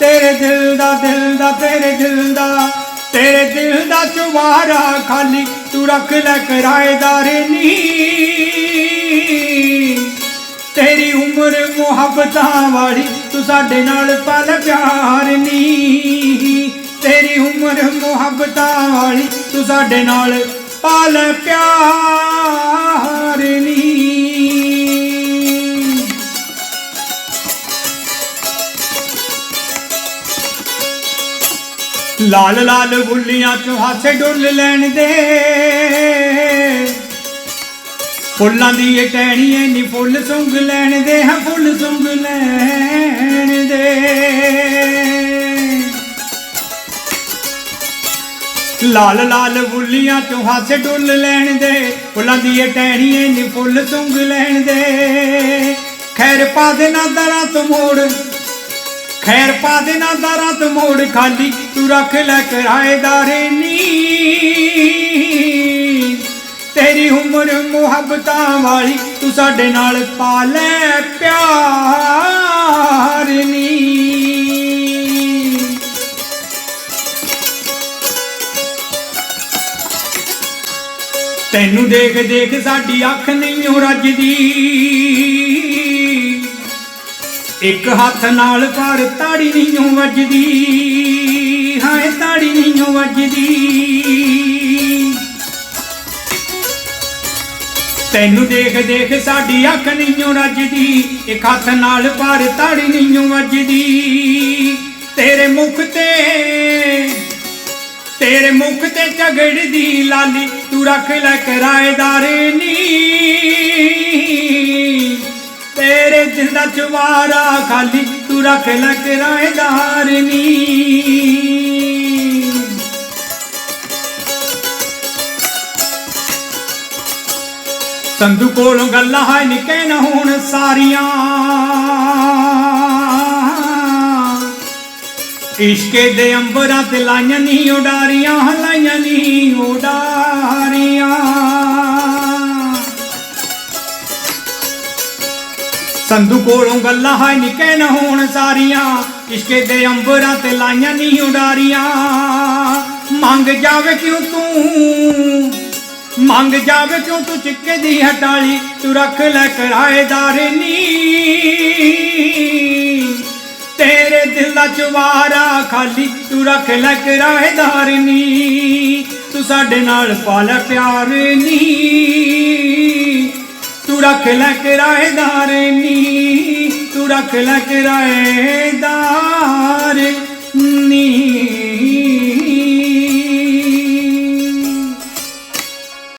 ਤੇਰੇ ਦਿਲ ਦਾ ਦਿਲ ਦਾ, ਤੇਰੇ ਦਿਲ ਦਾ। ਤੇਰੇ ਦਿਲ ਦਾ ਚੁਬਾਰਾ ਖਾਲੀ, ਤੂੰ ਰੱਖ ਲੈ ਕਿਰਾਏਦਾਰ ਨੀ। ਤੇਰੀ ਉਮਰ ਮੁਹੱਬਤਾਂ ਵਾਲੀ, ਤੂੰ ਸਾਡੇ ਨਾਲ ਪਲ ਪਿਆਰ ਨੀ। ਤੇਰੀ ਉਮਰ ਮੁਹੱਬਤਾਂ ਵਾਲੀ, ਤੂੰ ਸਾਡੇ ਨਾਲ ਪਲ ਪਿਆਰ ਨੀ। ਲਾਲ ਲਾਲ ਬੁੱਲੀਆਂ ਚੋਂ ਹਾਸੇ ਡੁੱਲ ਲੈਣ ਦੇ। ਫੁੱਲਾਂ ਦੀ ਇਹ ਟਹਿਣੀ ਐ ਨੀ ਫੁੱਲ ਸੁੰਘ ਲੈਣ ਦੇ, ਹਾਂ ਫੁੱਲ ਸੁੰਘ ਲੈਣ ਦੇ। ਲਾਲ ਲਾਲ ਬੁੱਲੀਆਂ ਚੋਂ ਹਾਸੇ ਡੁੱਲ ਲੈਣ ਦੇ, ਫੁੱਲਾਂ ਦੀ ਇਹ ਟਹਿਣੀ ਐ ਨੀ ਫੁੱਲ ਸੁੰਘ ਲੈਣ ਦੇ। ਖੈਰ ਪਾ ਦੇ ਨਾ ਦਰਾਂ ਤੋਂ ਮੋੜ ਖੈਰ ਪਾ ਦੇ ਨਾ ਦਰਾਂ ਤੋਂ ਮੋੜ ਖਾਲੀ, ਤੂੰ ਰੱਖ ਲੈ ਕਿਰਾਏਦਾਰੇ ਨੀ ਤੇਰੀ ਉਮਰ ਮੁਹੱਬਤਾਂ ਵਾਲੀ, ਤੂੰ ਸਾਡੇ ਨਾਲ ਪਾ ਲੈ ਪਿਆਰ ਨੀ ਤੈਨੂੰ ਦੇਖ ਦੇਖ ਸਾਡੀ ਅੱਖ ਨਹੀਂ ਓ ਰੱਜਦੀ। ਇੱਕ ਹੱਥ ਨਾਲ ਪਰ ਤਾੜੀ ਨਹੀਂ ਵੱਜਦੀ, ਹਾਏ ਤਾੜੀ ਨਹੀਂ ਵੱਜਦੀ। ਤੈਨੂੰ ਦੇਖ ਦੇਖ ਸਾਡੀ ਅੱਖ ਨਹੀਂ ਓ ਰੱਜਦੀ, ਇੱਕ ਹੱਥ ਨਾਲ ਪਰ ਤਾੜੀ ਨਹੀਂ ਵੱਜਦੀ। ਤੇਰੇ ਮੁਖ ਤੇ, ਤੇਰੇ ਮੁਖ ਤੇ ਝਗੜਦੀ ਲਾਲੀ, ਤੂੰ ਰੱਖ ਲੈ ਕਿਰਾਏਦਾਰੇ। ਚਵਾਰਾ ਖਾਲੀ ਤੂੰ ਰੱਖ ਲੈ ਕਿਰਾਏਦਾਰ ਨੀ। ਸੰਧੂ ਕੋਲੋਂ ਗੱਲਾਂ ਹੈ ਨਿਕੇ ਨਾ ਹੋਣ ਸਾਰੀਆਂ। ਇਸ਼ਕੇ ਦੇ ਅੰਬਰਾਂ ਤੇ ਲਾਈਆਂ ਨਹੀਂ ਉਡਾਰੀਆਂ ਲਾਈਆਂ ਨਹੀਂ ਉਡਾਰੀਆਂ ਸੰਧੂ ਕੋਲੋਂ ਗੱਲਾਂ ਹੈ ਨਿਕੇ ਨਾ ਹੋਣ ਸਾਰੀਆਂ। ਇਸ਼ਕੇ ਦੇ ਅੰਬਰਾਂ ਤੇ ਲਾਈਆਂ ਨਹੀਂ ਉਡਾਰੀਆਂ। ਮੰਗ ਜਾਵੇ ਕਿਉਂ ਤੂੰ? ਮੰਗ ਜਾਵੇ ਕਿਉਂ ਤੂੰ ਚਿੱਕੇ ਦੀ ਹਟਾਲੀ? ਤੂੰ ਰੱਖ ਲੈ ਕਿਰਾਏਦਾਰ ਨੀ। ਤੇਰੇ ਦਿਲ ਦਾ ਚਵਾਰਾ ਖਾਲੀ, ਤੂੰ ਰੱਖ ਲੈ ਕਿਰਾਏਦਾਰ ਨੀ। ਤੂੰ ਸਾਡੇ ਨਾਲ ਪਾਲ ਪਿਆਰ ਨੀ। ਤੂੰ ਰੱਖ ਲੈ ਕਿਰਾਏਦਾਰ ਨੀ ਤੂੰ ਰੱਖ ਲੈ ਕਿਰਾਏਦਾਰ